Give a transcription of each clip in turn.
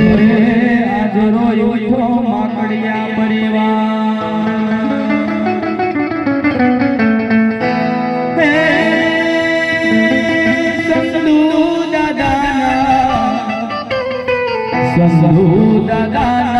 આજ રોયો માકડિયા પરિવાર. સંધુ દાદા સંધુ દાદા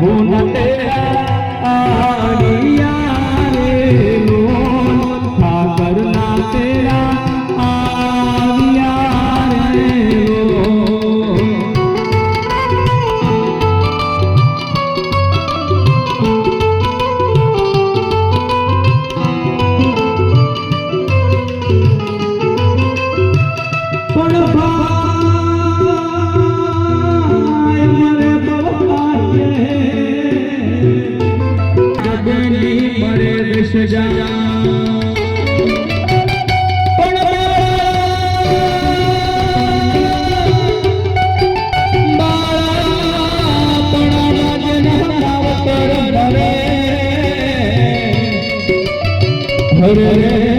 भूल तेरा Hey. Krishna.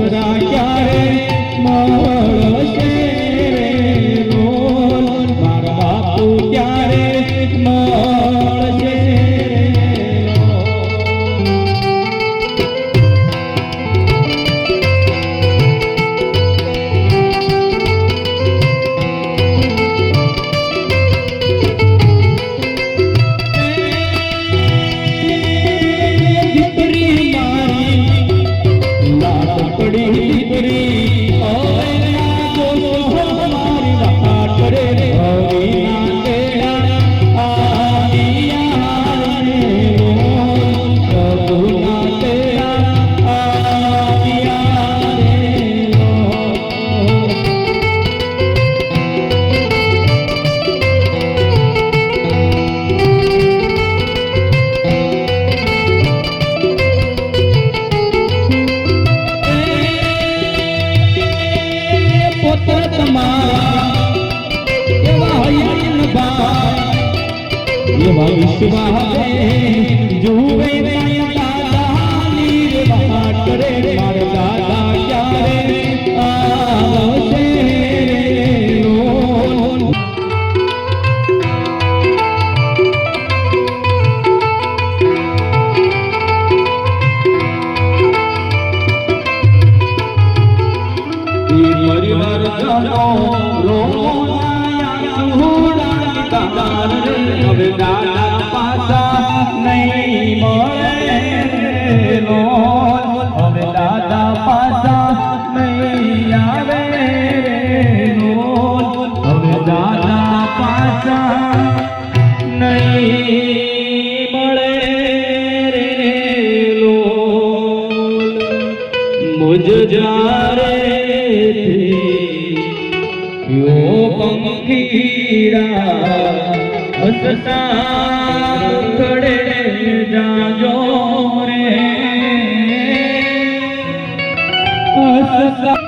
ईश्वरा ભવિષ્ય જુવે મુજ જા રે યો પંખીડા હસતા કડે જાજો રે હસતા